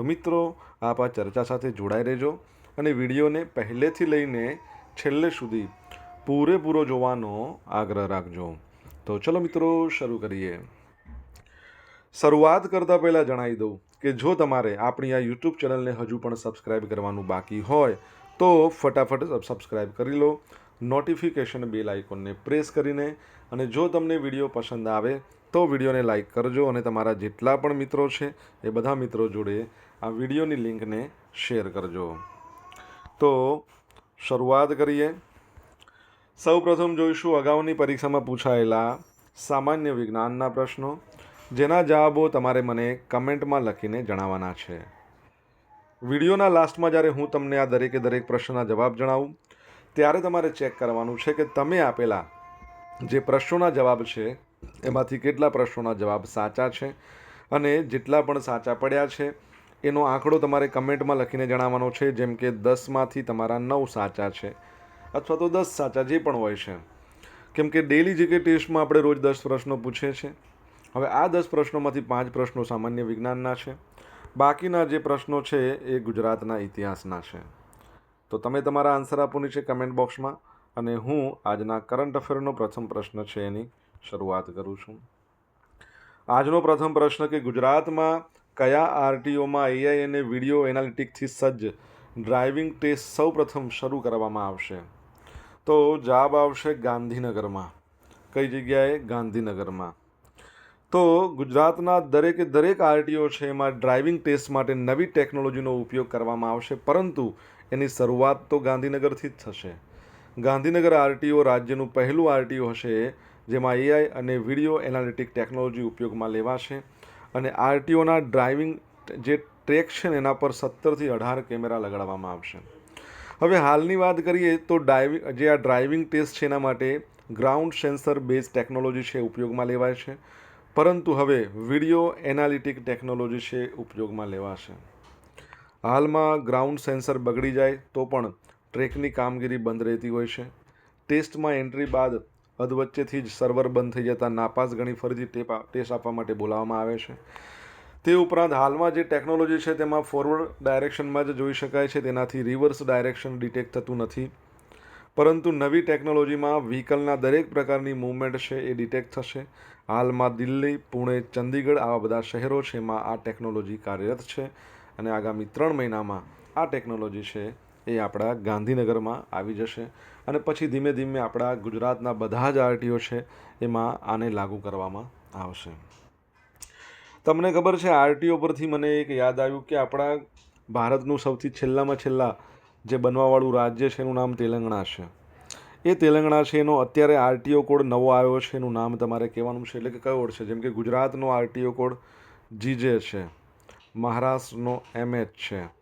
તો મિત્રો, આપ આ ચર્ચા સાથે જોડાઈ રહેજો અને વિડીયોને પહેલેથી લઈને છેલ્લે સુધી પૂરેપૂરો જોવાનો આગ્રહ રાખજો. તો ચલો મિત્રો, શરૂ કરીએ. શરૂઆત કરતાં પહેલાં જણાવી દઉં કે જો તમારે આપણી આ યુટ્યુબ ચેનલને હજુ પણ સબસ્ક્રાઇબ કરવાનું બાકી હોય, તો ફટાફટ સબસ્ક્રાઇબ કરી લો, નોટિફિકેશન બેલ આઇકોનને પ્રેસ કરીને અને જો તમને વીડિયો પસંદ આવે તો વિડીયોને લાઇક કરજો અને તમારા જેટલા પણ મિત્રો છે એ બધા મિત્રો જોડે આ વિડીયોની લિંકને શેર કરજો. તો શરૂઆત કરીએ. સૌપ્રથમ જોઈશું અગાઉની પરીક્ષામાં પૂછાયેલા સામાન્ય વિજ્ઞાનના પ્રશ્નો. જેના જવાબો તમારે મને કમેન્ટમાં લખીને જણાવવાના છે. વિડીયોના લાસ્ટમાં જ્યારે હું તમને આ દરેકે દરેક પ્રશ્નના જવાબ જણાવું, ત્યારે તમારે ચેક કરવાનું છે કે તમે આપેલા જે પ્રશ્નોના જવાબ છે એમાંથી કેટલા પ્રશ્નોના જવાબ સાચા છે અને જેટલા પણ સાચા પડ્યા છે, એનો આંકડો તમારે કમેન્ટમાં લખીને જણાવવાનો છે, જેમ કે દસમાંથી તમારા નવ સાચા છે અથવા તો દસ સાચા જે પણ હોય છે. કેમ કે ડેલી જીકે ટેસ્ટમાં આપણે રોજ દસ પ્રશ્નો પૂછે છે. હવે આ દસ પ્રશ્નોમાંથી પાંચ પ્રશ્નો સામાન્ય વિજ્ઞાનના છે. બાકીના જે પ્રશ્નો છે એ ગુજરાતના ઇતિહાસના છે. તો તમે તમારા આન્સર આપો છે કમેન્ટ બોક્સમાં અને હું આજના કરંટ અફેરનો પ્રથમ પ્રશ્ન છે એની શરૂઆત કરું છું. આજનો પ્રથમ પ્રશ્ન કે ગુજરાતમાં કયા આરટીઓમાં એઆઈ અને વીડિયો એનાલિટિકથી સજ્જ? ડ્રાઇવિંગ ટેસ્ટ સૌપ્રથમ શરૂ કરવામાં આવશે. તો જવાબ આવશે ગાંધીનગરમાં. કઈ જગ્યાએ? ગાંધીનગરમાં. તો ગુજરાતના દરેકે દરેક આરટીઓ છે એમાં ડ્રાઇવિંગ ટેસ્ટ માટે નવી ટેકનોલોજીનો ઉપયોગ કરવામાં આવશે, પરંતુ એની શરૂઆત તો ગાંધીનગરથી જ થશે. ગાંધીનગર આરટીઓ રાજ્યનું પહેલું આરટીઓ હશે જેમાં એઆઈ અને વીડિયો એનાલિટિક ટેકનોલોજી ઉપયોગમાં લેવાશે. અને આરટીઓના ડ્રાઇવિંગ જે ટ્રેક છે ને, એના પર સત્તરથી અઢાર કેમેરા લગાડવામાં આવશે. હવે હાલની વાત કરીએ તો ડ્રાઇવિંગ જે આ ડ્રાઇવિંગ ટેસ્ટ છે એના માટે ગ્રાઉન્ડ સેન્સર બેઝ ટેકનોલોજી છે ઉપયોગમાં લેવાય છે. પરંતુ હવે વીડિયો એનાલિટિક ટેકનોલોજી છે ઉપયોગમાં લેવાશે. હાલમાં ગ્રાઉન્ડ સેન્સર બગડી જાય તો પણ ટ્રેકની કામગીરી બંધ રહેતી હોય છે. ટેસ્ટમાં એન્ટ્રી બાદ અધવચ્ચેથી જ સર્વર બંધ થઈ જતાં નાપાસ ગણી ફરીથી ટેપ ટેસ્ટ આપવા માટે બોલાવવામાં આવે છે. તે ઉપરાંત હાલમાં જે ટેકનોલોજી છે તેમાં ફોરવર્ડ ડાયરેક્શનમાં જ જોઈ શકાય છે, તેનાથી રિવર્સ ડાયરેક્શન ડિટેક્ટ થતું નથી. પરંતુ નવી ટેકનોલોજીમાં વ્હીકલના દરેક પ્રકારની મૂવમેન્ટ છે એ ડિટેક્ટ થશે. હાલમાં દિલ્હી, પુણે, ચંદીગઢ આવા બધા શહેરો છે એમાં આ ટેકનોલોજી કાર્યરત છે અને આગામી ત્રણ મહિનામાં આ ટેકનોલોજી છે એ આપણા ગાંધીનગરમાં આવી જશે અને પછી ધીમે ધીમે આપણા ગુજરાતના બધા જ આરટીઓ છે એમાં આને લાગુ કરવામાં આવશે. તમને ખબર છે, આરટીઓ પરથી મને એક યાદ આવ્યું કે આપણા ભારતનું સૌથી છેલ્લામાં છેલ્લા જે બનવાવાળું રાજ્ય છે એનું નામ તેલંગણા છે. એ તેલંગણા છે એનો અત્યારે આરટીઓ કોડ નવો આવ્યો છે એનું નામ તમારે કહેવાનું છે, એટલે કે કયો છે? જેમ કે ગુજરાતનો આરટીઓ કોડ જીજે છે, મહારાષ્ટ્રનો એમએચ છે.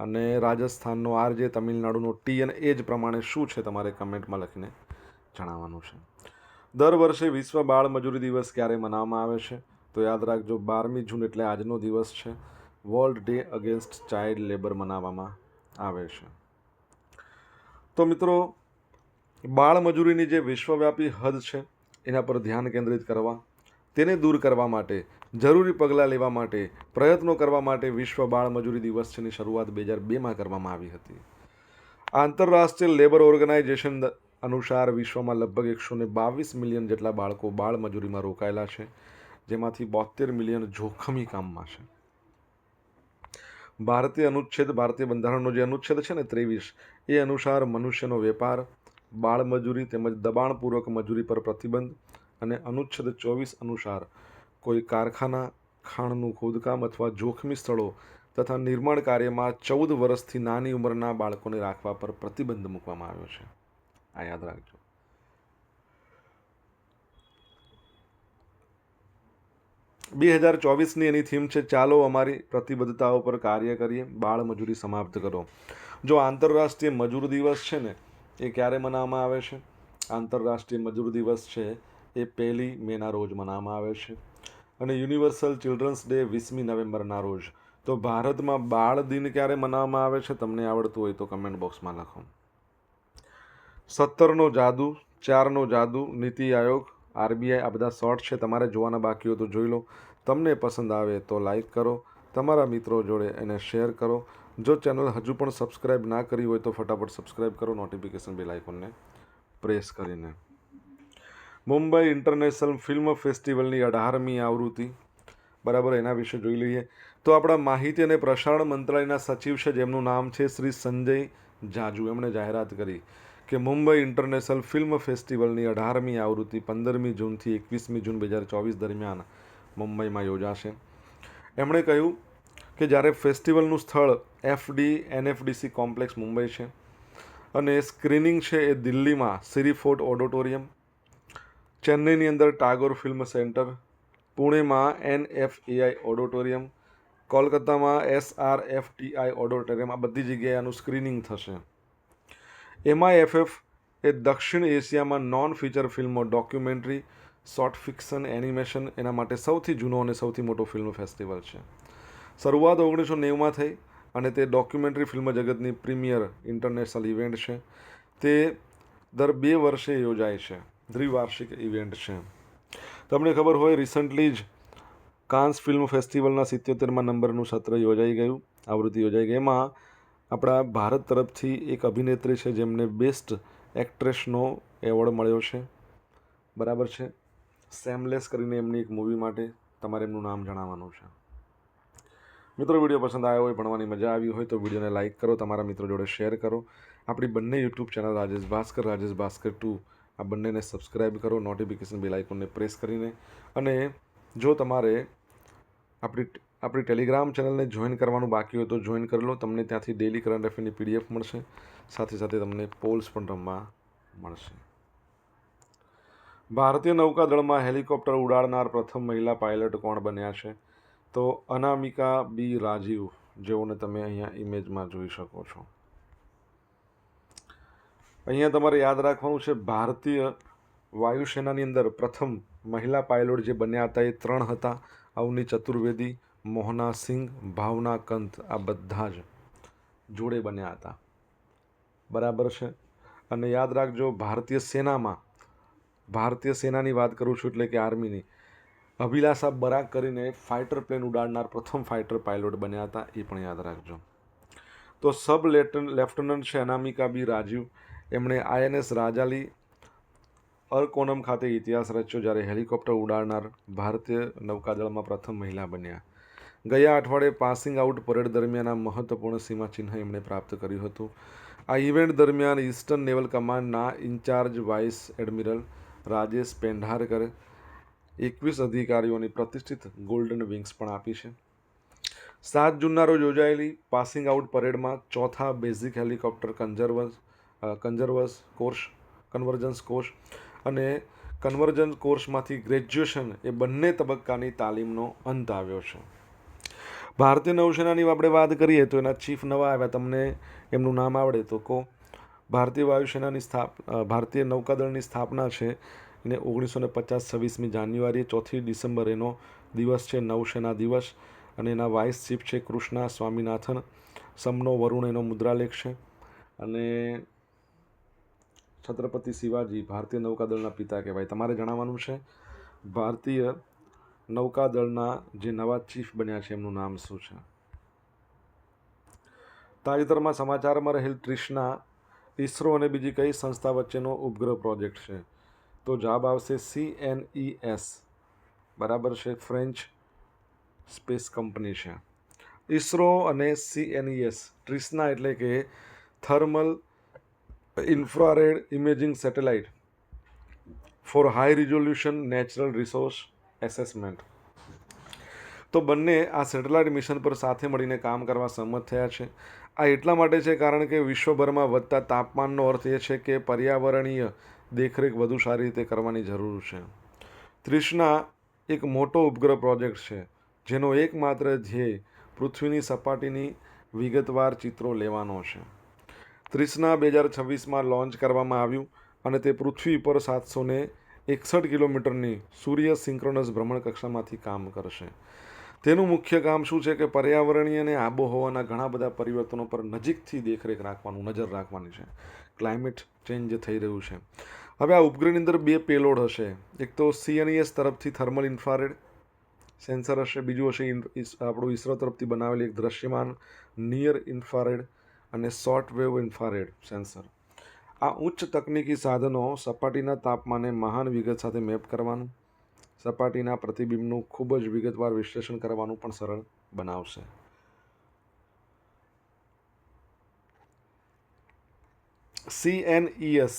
અને રાજસ્થાનનો આર જે તમિલનાડુનો ટી અને એ જ પ્રમાણે શું છે તમારે કમેન્ટમાં લખીને જણાવવાનું છે. દર વર્ષે વિશ્વ બાળ મજૂરી દિવસ ક્યારે મનાવવામાં આવે છે? તો યાદ રાખજો, બારમી જૂન એટલે આજનો દિવસ છે. World day against child labour મનાવવામાં આવે છે. તો મિત્રો, બાળ મજૂરીની જે વિશ્વવ્યાપી હદ છે, એના પર ધ્યાન કેન્દ્રિત કરવા, તેને દૂર કરવા માટે જરૂરી પગલાં લેવા માટે, પ્રયત્નો કરવા માટે વિશ્વ બાળ મજૂરી દિવસની શરૂઆત બે હજાર બેમાં કરવામાં આવી હતી. આંતરરાષ્ટ્રીય લેબર ઓર્ગેનાઇઝેશન અનુસાર વિશ્વમાં લગભગ એકસો ને બાવીસ મિલિયન જેટલા બાળકો બાળ મજૂરીમાં રોકાયેલા છે, જેમાંથી બોતેર મિલિયન જોખમી કામમાં છે. ભારતીય અનુચ્છેદ, ભારતીય બંધારણનો જે અનુચ્છેદ છે ને ત્રેવીસ, એ અનુસાર મનુષ્યનો વેપાર, બાળ મજૂરી તેમજ દબાણપૂર્વક મજૂરી પર પ્રતિબંધ અને અનુચ્છેદ ચોવીસ અનુસાર કોઈ કારખાના, ખાણનું ખોદકામ અથવા જોખમી સ્થળો તથા નિર્માણ કાર્યમાં ચૌદ વર્ષથી નાની ઉંમરના બાળકોને રાખવા પર પ્રતિબંધ મૂકવામાં આવ્યો છે. આ યાદ રાખજો. બે હજાર ચોવીસની એની થીમ છે, ચાલો અમારી પ્રતિબદ્ધતાઓ પર કાર્ય કરીએ, બાળ મજૂરી સમાપ્ત કરો. જો આંતરરાષ્ટ્રીય મજૂર દિવસ છે ને, એ ક્યારે મનાવવામાં આવે છે? આંતરરાષ્ટ્રીય મજૂર દિવસ છે એ પહેલી મેના રોજ મનાવવામાં આવે છે. અને યુનિવર્સલ ચિલ્ડ્રન્સ ડે વીસમી નવેમ્બરના રોજ. તો ભારતમાં બાળ દિન ક્યારે મનાવવામાં આવે છે તમને આવડતું હોય તો કમેન્ટ બોક્સમાં લખો. સત્તરનો જાદુ, ચારનો જાદુ, નીતિ આયોગ, આરબીઆઈ આ બધા શોર્ટ છે, તમારે જોવાના બાકી હોય તો જોઈ લો. તમને પસંદ આવે તો લાઈક કરો, તમારા મિત્રો જોડે એને શેર કરો. જો ચેનલ હજુ પણ સબસ્ક્રાઈબ ના કરી હોય તો ફટાફટ સબસ્ક્રાઈબ કરો નોટિફિકેશન બેલ આઇકોનને પ્રેસ કરીને. મુંબઈ ઇન્ટરનેશનલ ફિલ્મ ફેસ્ટિવલની અઢારમી આવૃત્તિ. બરાબર, એના વિશે જોઈ લઈએ. તો આપણા માહિતી અને પ્રસારણ મંત્રાલયના સચિવ છે, જેમનું નામ છે શ્રી સંજય જાજુ. એમણે જાહેરાત કરી કે મુંબઈ ઇન્ટરનેશનલ ફિલ્મ ફેસ્ટિવલની અઢારમી આવૃત્તિ પંદરમી જૂનથી એકવીસમી જૂન બે હજાર ચોવીસ દરમિયાન મુંબઈમાં યોજાશે. એમણે કહ્યું કે જ્યારે ફેસ્ટિવલનું સ્થળ એફડી એનએફડીસી કોમ્પ્લેક્સ મુંબઈ છે અને સ્ક્રીનિંગ છે એ દિલ્હીમાં સિરીફોર્ટ ઓડિટોરિયમ ચેન્નઈની અંદર ટાગોર ફિલ્મ સેન્ટર, પુણેમાં એન એફ એઆઈ ઓડિટોરિયમ, કોલકાતામાં S R F TI auditorium, આ બધી જગ્યાએ આનું સ્ક્રીનિંગ થશે. એમઆઈએફએફ એ દક્ષિણ એશિયામાં નોન ફીચર ફિલ્મો, ડોક્યુમેન્ટરી, શોર્ટ ફિક્શન, એનિમેશન, એના માટે સૌથી જૂનો અને સૌથી મોટો ફિલ્મ ફેસ્ટિવલ છે. શરૂઆત ઓગણીસો નેવુંમાં થઈ અને તે ડોક્યુમેન્ટરી ફિલ્મ જગતની પ્રીમિયર ઇન્ટરનેશનલ ઇવેન્ટ છે. તે દર બે વર્ષે યોજાય છે. દ્વિવાર્ષિક ઇવેન્ટ છે. તમને ખબર હોય રિસન્ટલી જ કાન્સ ફિલ્મ ફેસ્ટિવલના સિત્યોતેરમાં નંબરનું સત્ર યોજાઈ ગયું. આવૃત્તિ યોજાઈ ગઈ. એમાં આપણા ભારત તરફથી એક અભિનેત્રી છે, જેમને બેસ્ટ એક્ટ્રેસનો એવોર્ડ મળ્યો છે. બરાબર છે? સેમલેસ કરીને એમની એક મૂવી માટે તમારે એમનું નામ જણાવવાનું છે. મિત્રો, વીડિયો પસંદ આવ્યો હોય, ભણવાની મજા આવી હોય, તો વિડીયોને લાઇક કરો, તમારા મિત્રો જોડે શેર કરો. આપણી બંને YouTube channel Rajesh Bhaskar Rajesh Bhaskar two આ બંનેને સબસ્ક્રાઇબ કરો નોટિફિકેશન બેલ આઇકોનને પ્રેસ કરીને અને જો તમારે આપણી આપણી ટેલિગ્રામ ચેનલને જોઈન કરવાનું બાકી હોય તો જોઈન કરી લો. તમને ત્યાંથી ડેલી કરંટ અફેરની પીડીએફ મળશે. સાથે સાથે તમને પોલ્સ પણ રમવા મળશે. ભારતીય નૌકાદળમાં હેલિકોપ્ટર ઉડાડનાર પ્રથમ મહિલા પાયલટ કોણ બન્યા છે? તો અનામિકા બી રાજીવ, જેઓને તમે અહીંયા ઇમેજમાં જોઈ શકો છો. અહીંયા તમારે યાદ રાખવાનું છે, ભારતીય વાયુસેનાની અંદર પ્રથમ મહિલા પાયલોટ જે બન્યા હતા એ ત્રણ હતા. અવની ચતુર્વેદી, મોહના સિંઘ, ભાવના કંત, આ બધા જ જોડે બન્યા હતા. બરાબર છે? અને યાદ રાખજો, ભારતીય સેનામાં, ભારતીય સેનાની વાત કરું છું એટલે કે આર્મીની, અભિલાષા બરાક કરીને ફાઇટર પ્લેન ઉડાડનાર પ્રથમ ફાઇટર પાયલોટ બન્યા હતા, એ પણ યાદ રાખજો. તો સબ લેફ્ટનન્ટ છે અનામિકા બી રાજીવ એમણે આઈએનએસ રાજાલી અરકોનમ ખાતે ઇતિહાસ રચ્યો જ્યારે હેલિકોપ્ટર ઉડાડનાર ભારતીય નૌકાદળમાં પ્રથમ મહિલા બન્યા. ગયા અઠવાડિયે પાસિંગ આઉટ પરેડ દરમિયાન આ મહત્વપૂર્ણ સીમાચિહ્ન એમણે પ્રાપ્ત કર્યું હતું. આ ઇવેન્ટ દરમિયાન ઈસ્ટર્ન નેવલ કમાન્ડના in-charge vice admiral Rajesh Pendharkar એકવીસ અધિકારીઓની પ્રતિષ્ઠિત ગોલ્ડન વિંગ્સ પણ આપી છે. સાત જૂનના રોજ યોજાયેલી પાસિંગ આઉટ પરેડમાં ચોથા basic helicopter conservance conservers course convergence course અને કન્વર્જન્સ કોર્સમાંથી ગ્રેજ્યુએશન એ બંને તબક્કાની તાલીમનો અંત આવ્યો છે. ભારતીય નૌસેનાની આપણે વાત કરીએ તો એના ચીફ નવા આવ્યા, તમને એમનું નામ આવડે તો કહો. ભારતીય વાયુસેનાની સ્થાપ ભારતીય નૌકાદળની સ્થાપના છે એને ઓગણીસો ને પચાસ છવ્વીસમી જાન્યુઆરી ચોથી ડિસેમ્બર એનો દિવસ છે, નૌસેના દિવસ. અને એના વાઇસ ચીફ છે કૃષ્ણા સ્વામિનાથન, સમનો વરુણ એનો મુદ્રાલેખ છે. અને છત્રપતિ શિવાજી ભારતીય નૌકાદળના પિતા કહેવાય. તમારે જણાવવાનું છે? ભારતીય નૌકાદળના જે નવા ચીફ બન્યા છે, એમનું નામ શું છે? તાજેતરમાં સમાચારમાં રહેલ ત્રિષ્ણા ઇસરો અને બીજી કઈ સંસ્થા વચ્ચેનો ઉપગ્રહ પ્રોજેક્ટ છે? તો જવાબ આવશે સી એન ઈ એસ બરાબર છે, ફ્રેન્ચ સ્પેસ કંપની છે. ઇસરો અને C N E S Trishna એટલે કે thermal infrared imaging satellite for high resolution natural resource assessment તો બંને આ સેટેલાઇટ મિશન પર સાથે મળીને કામ કરવા સંમત થયા છે. આ એટલા માટે છે કારણ કે વિશ્વભરમાં વધતા તાપમાનનો અર્થ એ છે કે પર્યાવરણીય દેખરેખ વધુ સારી રીતે કરવાની જરૂર છે. ત્રિષ્ણા એક મોટો ઉપગ્રહ પ્રોજેક્ટ છે, જેનો એકમાત્ર ધ્યેય પૃથ્વીની સપાટીની વિગતવાર ચિત્રો લેવાનો છે. ત્રીસના બે હજાર છવ્વીસમાં લોન્ચ કરવામાં આવ્યું અને તે પૃથ્વી પર સાતસો ને એકસઠ કિલોમીટરની સૂર્ય સિંક્રોનસ ભ્રમણ કક્ષામાંથી કામ કરશે. તેનું મુખ્ય કામ શું છે કે પર્યાવરણીય અને આબોહવાના ઘણા બધા પરિવર્તનો પર નજીકથી દેખરેખ રાખવાનું, નજર રાખવાની છે. ક્લાઇમેટ ચેન્જ થઈ રહ્યું છે. હવે આ ઉપગ્રહની અંદર બે પેલોડ હશે. એક તો સીએનઈએસ તરફથી થર્મલ ઇન્ફ્રારેડ સેન્સર હશે, બીજું હશે આપણું ઇસરો તરફથી બનાવેલી એક દ્રશ્યમાન નિયર ઇન્ફ્રારેડ અને શોર્ટ વેવ ઇન્ફ્રારેડ સેન્સર. આ ઉચ્ચ તકનીકી સાધનો સપાટીના તાપમાને મહાન વિગત સાથે મેપ કરવાનું, સપાટીના પ્રતિબિંબનું ખૂબ જ વિગતવાર વિશ્લેષણ કરવાનું પણ સરળ બનાવશે. સીએનઈએસ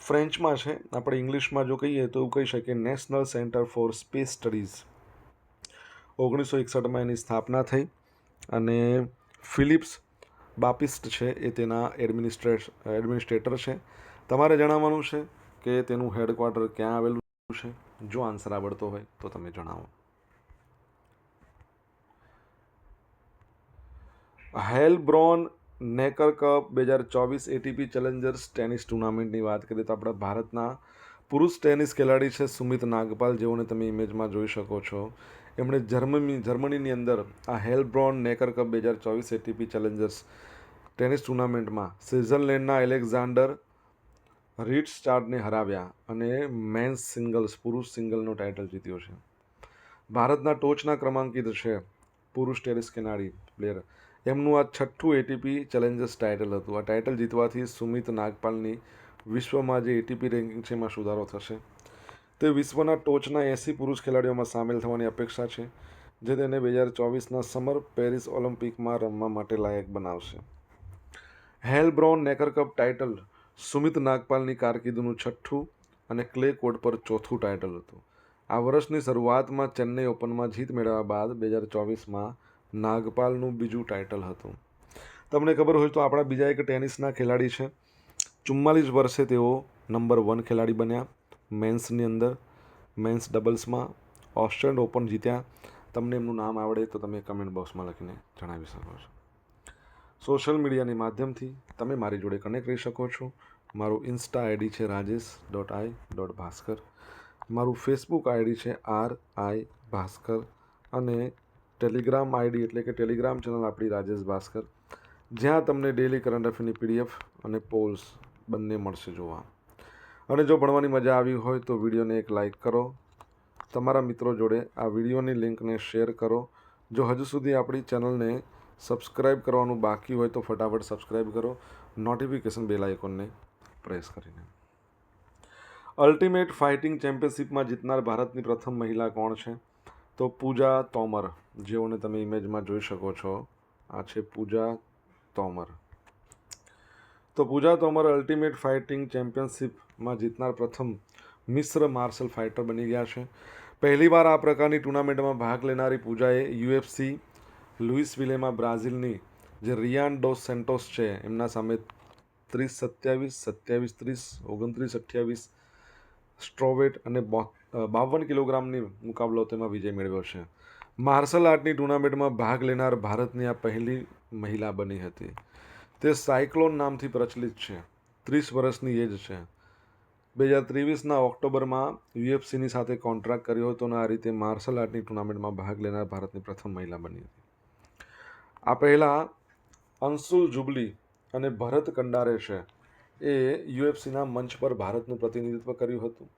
ફ્રેન્ચમાં છે. આપણે ઇંગ્લિશમાં જો કહીએ તો એવું કહી શકીએ National Centre for Space Studies ઓગણીસો એકસઠમાં એની સ્થાપના થઈ અને ફિલિપ્સ બાપિસ્ટ છે એ તેના એડમિનિસ્ટ્રેટ એડમિનિસ્ટ્રેટર છે. તમારે જણાવવાનું છે કે તેનું હેડક્વાર્ટર ક્યાં આવેલું છે? જો આન્સર આવડતો હોય તો તમે જણાવો. હેલબ્રોન નેકર કપ બે હજાર ચોવીસ એટીપી ચેલેન્જર્સ ટેનિસ ટુર્નામેન્ટની વાત કરીએ તો આપણા ભારતના પુરુષ ટેનિસ ખેલાડી છે સુમિત નાગપાલ. જેઓને તમે ઇમેજમાં જોઈ શકો છો. એમણે જર્મની, જર્મનીની અંદર આ હેલબ્રોન નેકર કપ બે હજાર ચોવીસ એટીપી ચેલેન્જર્સ ટેનિસ ટુર્નામેન્ટમાં સ્વિઝરલેન્ડના એલેક્ઝાન્ડર રીટ્સ સ્ટાર્ટને હરાવ્યા અને મેન્સ સિંગલ્સ, પુરુષ સિંગલનો ટાઇટલ જીત્યો છે. ભારતના ટોચના ક્રમાંકિત છે પુરુષ ટેનિસ ખેલાડી પ્લેયર. એમનું આ છઠ્ઠું એટીપી ચેલેન્જર્સ ટાઇટલ હતું. આ ટાઇટલ જીતવાથી સુમિત નાગપાલની વિશ્વમાં જે એટીપી રેન્કિંગ છે એમાં સુધારો થશે. તે વિશ્વના ટોચના એંસી પુરુષ ખેલાડીઓમાં સામેલ થવાની અપેક્ષા છે, જે તેને બે હજાર ચોવીસના સમર પેરિસ ઓલિમ્પિકમાં રમવા માટે લાયક બનાવશે. Heilbronn Neckar cup title, Sumit નાગપાલની કારકિર્દીનું છઠ્ઠું અને ક્લે કોર્ટ પર ચોથું ટાઇટલ હતું. આ વર્ષની શરૂઆતમાં ચેન્નઈ ઓપનમાં જીત મેળવ્યા બાદ બે હજાર ચોવીસમાં નાગપાલનું બીજું ટાઇટલ હતું. તમને ખબર હોય તો આપણા બીજા એક ટેનિસના ખેલાડી છે. ચુમ્માલીસ વર્ષે તેઓ નંબર વન ખેલાડી બન્યા. મેન્સની અંદર, મેન્સ ડબલ્સમાં, ઓસ્ટ્રેલિયન ઓપન જીત્યા. તમને એમનું નામ આવડે તો તમે કમેન્ટ બોક્સમાં લખીને જણાવી શકો છો. સોશિયલ મીડિયાની માધ્યમથી તમે મારી જોડે કનેક્ટ રહી શકો છો. મારું ઇન્સ્ટા આઈડી છે Rajesh dot I dot Bhaskar મારું ફેસબુક આઈડી છે આર આઈ ભાસ્કર. અને ટેલિગ્રામ આઈડી એટલે કે ટેલિગ્રામ ચેનલ આપણી રાજેશ ભાસ્કર જ્યાં તમને ડેલી કરંટ અફેરની પીડીએફ અને પોલ્સ બંને મળશે જોવા. અને જો ભણવાની મજા આવી હોય તો વિડીયોને એક લાઈક કરો. તમારા મિત્રો જોડે આ વિડીયોની લિંકને શેર કરો. જો હજુ સુધી આપણી ચેનલને સબસ્ક્રાઇબ કરવાનું બાકી હોય તો ફટાફટ સબસ્ક્રાઇબ કરો. નોટિફિકેશન બેલ આઇકોનને પ્રેસ કરીને. અલ્ટિમેટ ફાઇટિંગ ચેમ્પિયનશિપમાં જીતનાર ભારતની પ્રથમ મહિલા કોણ છે? તો પૂજા તોમર, જેઓને તમે ઇમેજમાં જોઈ શકો છો. આ છે પૂજા તોમર. તો પૂજા તોમર અલ્ટિમેટ ફાઇટિંગ ચેમ્પિયનશિપમાં જીતનાર પ્રથમ મિશ્ર માર્શલ ફાઇટર બની ગયા છે. પહેલીવાર આ પ્રકારની ટુર્નામેન્ટમાં ભાગ લેનારી પૂજાએ યુએફસી લુઇસ વિલેમાં બ્રાઝિલની જે રિયાન ડોસ સેન્ટોસ છે, એમના સામે ત્રીસ સત્યાવીસ સત્યાવીસ ત્રીસ, ઓગણત્રીસ અઠ્યાવીસ સ્ટ્રોવેટ અને બાવન કિલોગ્રામની મુકાબલો તેમાં વિજય મેળવ્યો છે. માર્શલ આર્ટની ટુર્નામેન્ટમાં ભાગ લેનાર ભારતની આ પહેલી મહિલા બની હતી. તે સાયક્લોન નામથી પ્રચલિત છે. ત્રીસ વર્ષની એજ છે. બે હજાર ત્રેવીસના ઓક્ટોબરમાં યુએફસીની સાથે કોન્ટ્રાક્ટ કર્યો હતો અને આ રીતે માર્શલ આર્ટની ટુર્નામેન્ટમાં ભાગ લેનાર ભારતની પ્રથમ મહિલા બની હતી. આ પહેલાં અંશુલ જુબલી અને ભરત કંડારે છે એ યુએફસીના મંચ પર ભારતનું પ્રતિનિધિત્વ કર્યું હતું.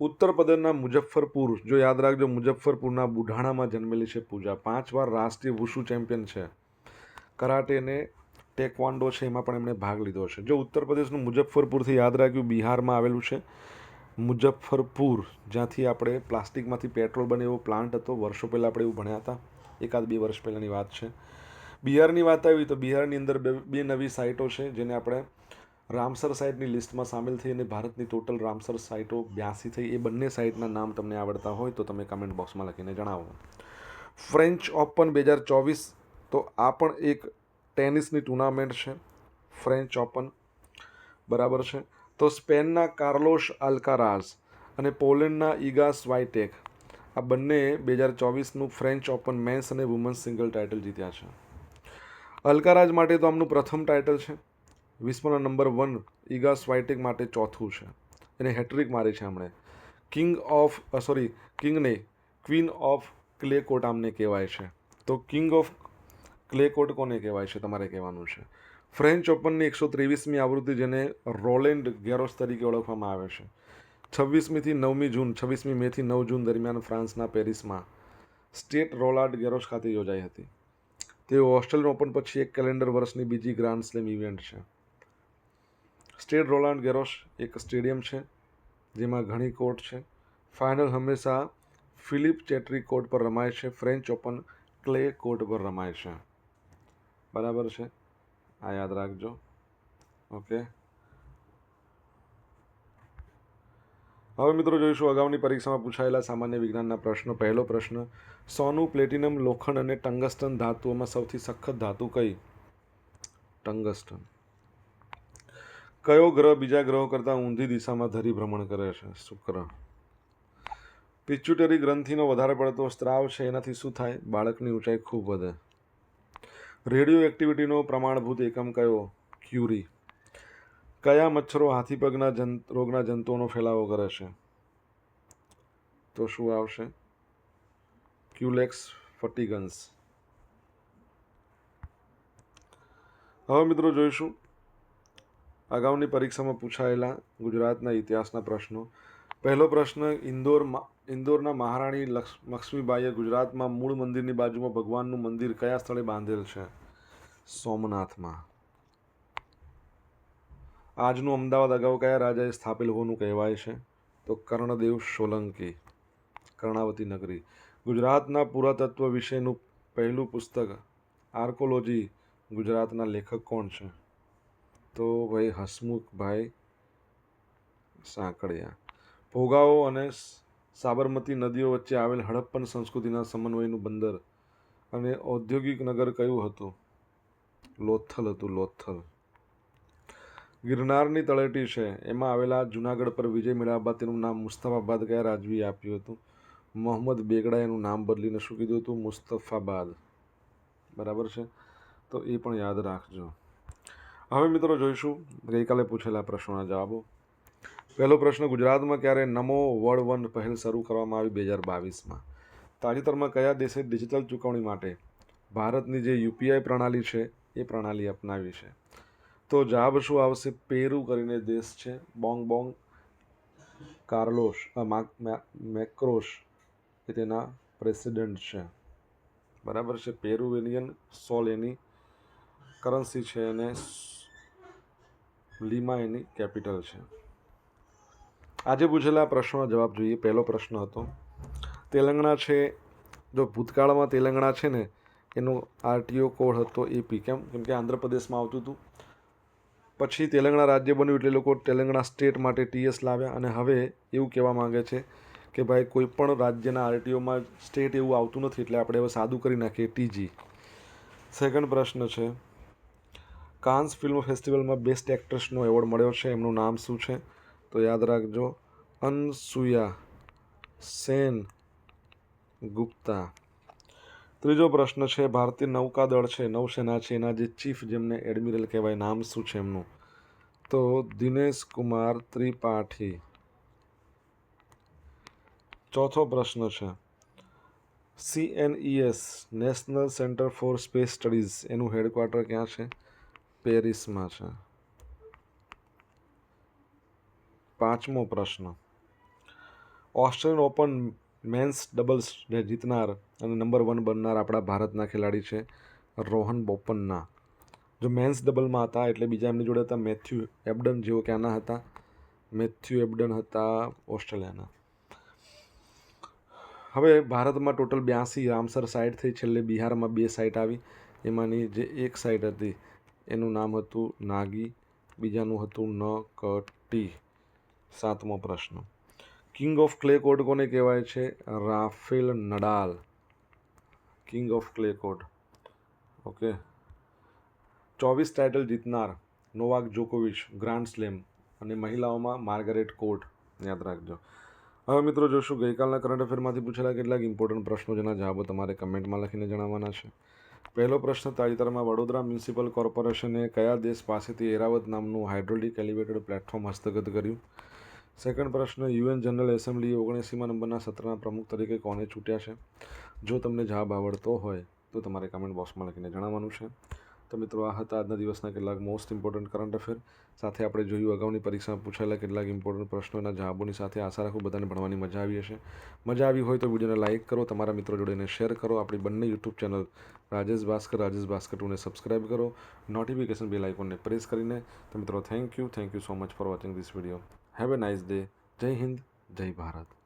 ઉત્તર પ્રદેશના મુઝફ્ફરપુર, જો યાદ રાખજો, મુઝફ્ફરપુરના બુઢાણામાં જન્મેલી છે પૂજા. પાંચ વાર રાષ્ટ્રીય વુશુ ચેમ્પિયન છે. કરાટે અને ટેકવાન્ડો છે, એમાં પણ એમણે ભાગ લીધો છે જો ઉત્તર પ્રદેશનું મુઝફ્ફરપુરથી યાદ રાખ્યું, બિહારમાં આવેલું છે, મુઝફ્ફરપુર, જ્યાંથી આપણે પ્લાસ્ટિકમાંથી પેટ્રોલ બને એવો પ્લાન્ટ હતો, વર્ષો પહેલાં આપણે એવું ભણ્યા હતા. એકાદ બે વર્ષ પહેલાંની વાત છે. બિહારની વાત આવી તો બિહારની અંદર બે બે નવી સાઇટો છે, જેને આપણે રામસર સાઇટની લિસ્ટમાં સામેલ થઈ અને ભારતની ટોટલ રામસર સાઇટો બ્યાસી થઈ. એ બંને સાઇટના નામ તમને આવડતા હોય તો તમે કમેન્ટ બોક્સમાં લખીને જણાવો. ફ્રેન્ચ ઓપન બે હજાર ચોવીસ તો આ પણ એક ટેનિસની ટુર્નામેન્ટ છે, ફ્રેન્ચ ઓપન, બરાબર છે. તો સ્પેનના કાર્લોસ અલ્કારાઝ અને પોલેન્ડના ઇગા સ્વાઇટેક આ બંને બે હજાર ચોવીસનું ફ્રેન્ચ ઓપન મેન્સ અને વુમન્સ સિંગલ ટાઇટલ જીત્યા છે. અલ્કારાજ માટે તો આમનું પ્રથમ ટાઇટલ છે. વિશ્વના નંબર વન ઇગા સ્વાઇટેક માટે ચોથું છે. એને હેટ્રિક મારી છે હમણે કિંગ ઓફ સોરી, કિંગને ક્વીન ઓફ ક્લે કોર્ટ આમને કહેવાય છે. તો કિંગ ઓફ ક્લે કોર્ટ કોને કહેવાય છે? તમારે કહેવાનું છે. ફ્રેન્ચ ઓપનની એકસો ત્રેવીસમી આવૃત્તિ જેને રોલેન્ડ ગેરોસ તરીકે ઓળખવામાં આવે છે. છવ્વીસમીથી નવમી જૂન, છવ્વીસમી મેથી નવ જૂન દરમિયાન ફ્રાન્સના પેરિસમાં સ્ટેટ રોલાર્ડ ગેરોસ ખાતે યોજાઈ હતી. તે ઓસ્ટ્રેલિયન ઓપન પછી એક કેલેન્ડર વર્ષની બીજી ગ્રાન્ડ સ્લેમ ઇવેન્ટ છે. સ્ટેટ રોલાન્ડ ગેરોસ એક સ્ટેડિયમ છે, જેમાં ઘણી કોર્ટ છે. ફાઇનલ હંમેશા ફિલિપ ચેટરી કોર્ટ પર રમાય છે. ફ્રેન્ચ ઓપન ક્લે કોર્ટ પર રમાય છે. બરાબર છે? આ યાદ રાખજો. ઓકે? હવે મિત્રો જોઈશું અગાઉની પરીક્ષામાં પૂછાયેલા સામાન્ય વિજ્ઞાનના પ્રશ્નો. પહેલો પ્રશ્ન, સોનું પ્લેટિનમ લોખંડ અને ટંગસ્ટન ધાતુઓમાં સૌથી સખત ધાતુ કઈ? ટંગસ્ટન. કયો ગ્રહ બીજા ગ્રહો કરતાં ઊંધી દિશામાં ધરી ભ્રમણ કરે છે? શુક્ર. પિચ્યુટરી ગ્રંથિનો વધારે પડતો સ્ત્રાવ છે, એનાથી શું થાય? બાળકની ઊંચાઈ ખૂબ વધે. રેડિયો એક્ટિવિટીનો પ્રમાણભૂત એકમ કયો? ક્યુરી. કયા મચ્છરો હાથી પગના રોગના જંતુઓનો ફેલાવો કરે છે? તો શું આવશે? ક્યુલેક્સ ફટીગન્સ હવે મિત્રો જોઈશું. અગાઉની પરીક્ષામાં પૂછાયેલા ગુજરાતના ઇતિહાસના પ્રશ્નો. પહેલો પ્રશ્ન ઇન્દોરમાં ઇન્દોરના મહારાણી લક્ષ લક્ષ્મીબાઈએ ગુજરાતમાં મૂળ મંદિરની બાજુમાં ભગવાનનું મંદિર કયા સ્થળે બાંધેલ છે? સોમનાથમાં. આજનું અમદાવાદ અગાઉ કયા રાજાએ સ્થાપેલ હોવાનું કહેવાય છે? તો કર્ણદેવ સોલંકી, કર્ણાવતી નગરી. ગુજરાતના પુરાતત્વ વિશેનું પહેલું પુસ્તક આર્કોલોજી ગુજરાતના લેખક કોણ છે? તો ભાઈ હસમુખભાઈ સાંકળિયા. ભોગાવો અને સાબરમતી નદીઓ વચ્ચે આવેલ હડપ્પન સંસ્કૃતિના સમન્વયનું બંદર અને ઔદ્યોગિક નગર કયું હતું? લોથલ હતું, લોથલ. ગિરનારની તળેટી છે. એમાં આવેલા જુનાગઢ પર વિજય મેળવ્યા બાદ તેનું નામ મુસ્તફાબાદ કયા રાજવીએ આપ્યું હતું? મોહમ્મદ બેગડાએ એનું નામ બદલીને શું કીધું હતું? મુસ્તફાબાદ. બરાબર છે? તો એ પણ યાદ રાખજો. હવે મિત્રો જોઈશું, ગઈકાલે પૂછેલા પ્રશ્નોના જવાબો. પહેલો પ્રશ્ન, ગુજરાતમાં ક્યારે નમો વર્લ્ડ વન પહેલ શરૂ કરવામાં આવી બે હજાર બાવીસમાં? તાજેતરમાં કયા દેશે ડિજિટલ ચૂકવણી માટે ભારતની જે યુપીઆઈ પ્રણાલી છે, એ પ્રણાલી અપનાવી છે? તો જવાબ શું આવશે? પેરુ કરીને દેશ છે બોંગ બોંગ કાર્લોસ મેક્રોસ એ તેના પ્રેસિડેન્ટ છે. બરાબર છે પેરુવેનિયન સોલ એની કરન્સી છે અને લીમા એની કેપિટલ છે. આજે પૂછેલા પ્રશ્નોના જવાબ જોઈએ. પહેલો પ્રશ્ન હતો, તેલંગણા છે, જો ભૂતકાળમાં તેલંગણા છે ને, એનો આરટીઓ કોડ હતો એપી કેમ? કેમ કે આંધ્રપ્રદેશમાં આવતું હતું. પછી તેલંગણા રાજ્ય બન્યું એટલે લોકો તેલંગણા સ્ટેટ માટે ટીએસ લાવ્યા અને હવે એવું કહેવા માંગે છે કે ભાઈ, કોઈ પણ રાજ્યના આરટીઓમાં સ્ટેટ એવું આવતું નથી એટલે આપણે હવે સાદું કરી નાખીએ ટીજી સેકન્ડ પ્રશ્ન છે, કાન્સ ફિલ્મ ફેસ્ટિવલમાં બેસ્ટ એક્ટ્રેસનો એવોર્ડ મળ્યો છે, એમનું નામ શું છે? તો યાદ રાખજો. અનસુયા, સેન, ગુપ્તા. ત્રીજો પ્રશ્ન છે, ભારતીય નૌકાદળ છે, નૌસેના છે, એના જે ચીફ જેમને એડમિરલ કહેવાય, નામ શું છે એમનું? તો દિનેશ કુમાર ત્રિપાઠી. ચોથો પ્રશ્ન છે CNES National Centre for Space Studies એનું હેડક્વાર્ટર ક્યાં છે? પેરિસમાં છે. પાંચમો પ્રશ્ન. ઓસ્ટ્રેલિયન ઓપન મેન્સ ડબલ્સને જીતનાર અને નંબર વન બનનાર આપણા ભારતના ખેલાડી છે રોહન બોપન્ના. જો મેન્સ ડબલમાં હતા એટલે બીજા એમની જોડે હતા મેથ્યુ એબડન જેઓ ક્યાંના હતા? મેથ્યુ એબડન હતા ઓસ્ટ્રેલિયાના. હવે ભારતમાં ટોટલ બ્યાસી રામસર સાઇટ થઈ, છેલ્લે બિહારમાં બે સાઇટ આવી. એમાંની જે એક સાઇટ હતી એનું નામ હતું નાગી, બીજાનું હતું ન ક ટી. સાતમો પ્રશ્ન. કિંગ ઓફ ક્લે કોડ કોને કહેવાય છે? Rafael Nadal. King of clay court okay ચોવીસ ટાઇટલ જીતનાર નોવાક જોકોવિચ ગ્રાન્ડ સ્લેમ અને મહિલાઓમાં માર્ગરેટ કોર્ટ યાદ રાખજો. હવે મિત્રો જોશું, ગઈકાલના કરંટ અફેરમાંથી પૂછેલા કેટલાક ઇમ્પોર્ટન્ટ પ્રશ્નો જેના જવાબો તમારે કમેન્ટમાં લખીને જણાવવાના છે. પહેલો પ્રશ્ન, તાજેતરમાં વડોદરા મ્યુનિસિપલ કોર્પોરેશને કયા દેશ પાસેથી એરાવત નામનું હાઇડ્રોલિક એલિવેટેડ પ્લેટફોર્મ હસ્તગત કર્યું? સેકન્ડ પ્રશ્ન યુએન જનરલ એસેમ્બલીએ ઓગણએંસીમાં નંબરના સત્રના પ્રમુખ તરીકે કોને ચૂંટ્યા છે? જો તમને જવાબ આવડતો હોય, તો તમારે કમેન્ટ બોક્સમાં લખીને જણાવવાનું છે. તો મિત્રો, આ હતા આજના દિવસના કેટલાક મોસ્ટ ઇમ્પોર્ટન્ટ કરંટ અફેર સાથે આપણે જોયું અગાઉની પરીક્ષામાં પૂછાયેલા કેટલાક ઇમ્પોર્ટન્ટ પ્રશ્નોના જવાબોની સાથે આશા રાખું બધાને ભણવાની મજા આવી હશે. મજા આવી હોય તો વિડીયોને લાઇક કરો, તમારા મિત્રો જોડેને શેર કરો. આપણી બંને યુટ્યુબ ચેનલ રાજેશ ભાસ્કર રાજેશ ભાસ્કર ટુને સબસ્ક્રાઇબ કરો. નોટિફિકેશન બેલ આઇકોનને પ્રેસ કરીને. તો મિત્રો thank you thank you so much for watching this video have a nice day Jai Hind Jai Bharat